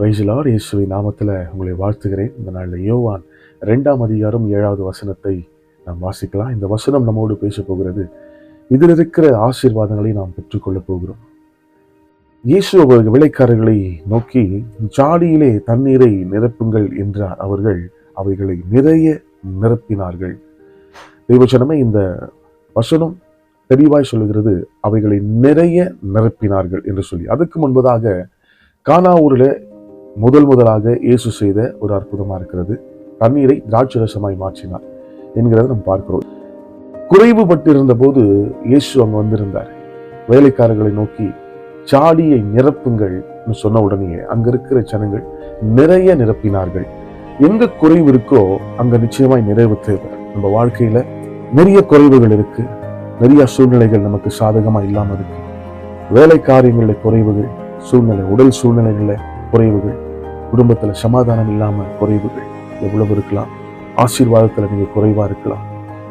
பிரைசிலார் இயேசுவின் நாமத்தில் உங்களை வாழ்த்துகிறேன். இந்த நாளில் யோவான் ரெண்டாம் அதிகாரம் ஏழாவது வசனத்தை நாம் வாசிக்கலாம். இந்த வசனம் நம்மோடு பேச போகிறது. இதில் இருக்கிற ஆசீர்வாதங்களை நாம் பெற்றுக்கொள்ளப் போகிறோம். இயேசு அவர்கள் விலைக்காரர்களை நோக்கி ஜாடியிலே தண்ணீரை நிரப்புங்கள் என்றார். அவர்கள் அவைகளை நிறைய நிரப்பினார்கள். தெய்வச்சனமே இந்த வசனம் தெளிவாய் சொல்லுகிறது அவைகளை நிறைய நிரப்பினார்கள் என்று சொல்லி. அதுக்கு முன்பதாக கானா ஊரில் முதல் முதலாக இயேசு செய்த ஒரு அற்புதமா இருக்கிறது. தண்ணீரை திராட்சை ரசமாய் மாற்றினார் என்கிறத நம்ம பார்க்கிறோம். குறைவுபட்டிருந்த போது இயேசு அங்கே வந்திருந்தார். வேலைக்காரர்களை நோக்கி சாடியை நிரப்புங்கள் சொன்ன உடனே அங்க இருக்கிற ஜனங்கள் நிறைய நிரப்பினார்கள். எங்கே குறைவு இருக்கோ அங்க நிச்சயமாய் நிறைவு தேவை. நம்ம வாழ்க்கையில நிறைய குறைவுகள் இருக்கு. நிறைய சூழ்நிலைகள் நமக்கு சாதகமா இல்லாமல் இருக்கு. வேலை காரியங்களில் குறைவுகள் சூழ்நிலை உடல் சூழ்நிலைகளில் குறைவுகள் குடும்பத்துல சமாதானம் இல்லாம குறைவுகள் எவ்வளவு இருக்கலாம்? ஆசீர்வாதத்துல நீங்க குறைவா இருக்கலாம்.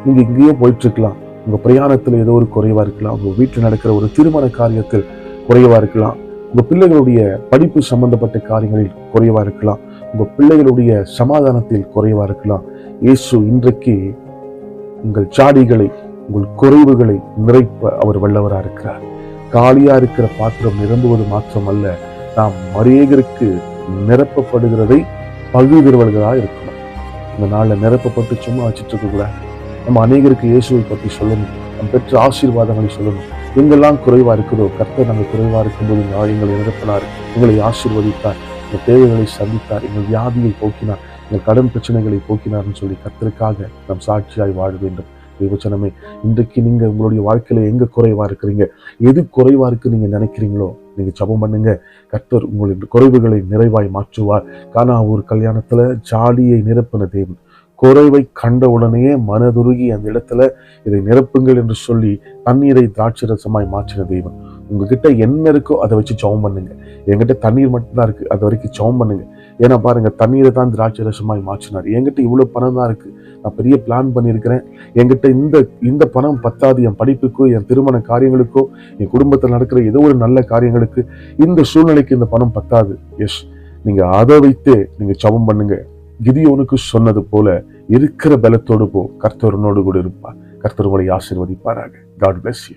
நீங்க இங்கேயோ போயிட்டு இருக்கலாம் உங்க பிரயாணத்துல ஏதோ ஒரு குறைவா இருக்கலாம். உங்க வீட்டில் நடக்கிற ஒரு திருமண காரியத்தில் குறைவா இருக்கலாம். உங்க பிள்ளைகளுடைய படிப்பு சம்பந்தப்பட்ட காரியங்களில் குறைவா இருக்கலாம். உங்க பிள்ளைகளுடைய சமாதானத்தில் குறைவா இருக்கலாம். இயேசு இன்றைக்கு உங்கள் சாடிகளை உங்கள் குறைவுகளை நிறைப்ப அவர் வல்லவரா இருக்கிறார். காலியா இருக்கிற பாத்திரம் நிரம்புவது மாத்திரம் அல்ல நாம் மரேகருக்கு நிரப்பப்படுகிறதை பகுகிறவர்களா இருக்கணும். இந்த நாளில் நிரப்பப்பட்டு சும்மா வச்சுட்டு இருக்க நம்ம அநேகருக்கு இயேசுவை பற்றி சொல்லணும் நம்ம பெற்ற ஆசீர்வாதங்களை சொல்லணும். எங்கெல்லாம் குறைவாக இருக்குதோ கர்த்தர் நாங்கள் குறைவாக இருக்கும்போது நான் எங்களை நிரப்பினார். எங்களை ஆசீர்வதித்தார். எங்கள் தேவைகளை சந்தித்தார். எங்கள் வியாதியை போக்கினார். எங்கள் கடன் பிரச்சனைகளை போக்கினார்னு சொல்லி கர்த்தருக்காக நாம் சாட்சியாய் வாழ வேண்டும். தேவச்சனமே இன்றைக்கு நீங்கள் உங்களுடைய வாழ்க்கையில் எங்கே குறைவாக இருக்கிறீங்க? எது குறைவாக இருக்குன்னு நீங்கள் நினைக்கிறீங்களோ நீங்கள் ஜபம் பண்ணுங்க. கர்த்தர் உங்களின் குறைவுகளை நிறைவாய் மாற்றுவார். கானா ஒரு கல்யாணத்தில் ஜாலியை நிரப்பின தேவன். குறைவை கண்ட உடனேயே மனதுருகி அந்த இடத்துல இதை நிரப்புங்கள் என்று சொல்லி தண்ணீரை திராட்சரசமாய் மாற்றின தெய்வம் உங்ககிட்ட என்ன இருக்கோ அதை வச்சு ஜெபம் பண்ணுங்க. என்கிட்ட தண்ணீர் மட்டும்தான் இருக்கு. அது வரைக்கும் ஜெபம் பண்ணுங்க. ஏன்னா பாருங்கள் தண்ணீரை தான் திராட்சை ரசமாய் மாற்றினார். என்கிட்ட இவ்வளோ பணம் தான் இருக்குது நான் பெரிய பிளான் பண்ணியிருக்கிறேன். என்கிட்ட இந்த இந்த பணம் பத்தாது. என் படிப்புக்கோ என் திருமண காரியங்களுக்கோ என் குடும்பத்தில் நடக்கிற ஏதோ ஒரு நல்ல காரியங்களுக்கு இந்த சூழ்நிலைக்கு இந்த பணம் பத்தாது. எஸ் நீங்கள் அதை வைத்தே நீங்கள் ஜபம் பண்ணுங்கள் கிதியோனுக்கு சொன்னது போல இருக்கிற பலத்தோடு போ. கர்த்தரனோடு கூட இருப்பார் கர்த்தர் உங்களை ஆசீர்வதிப்பாராக. God bless you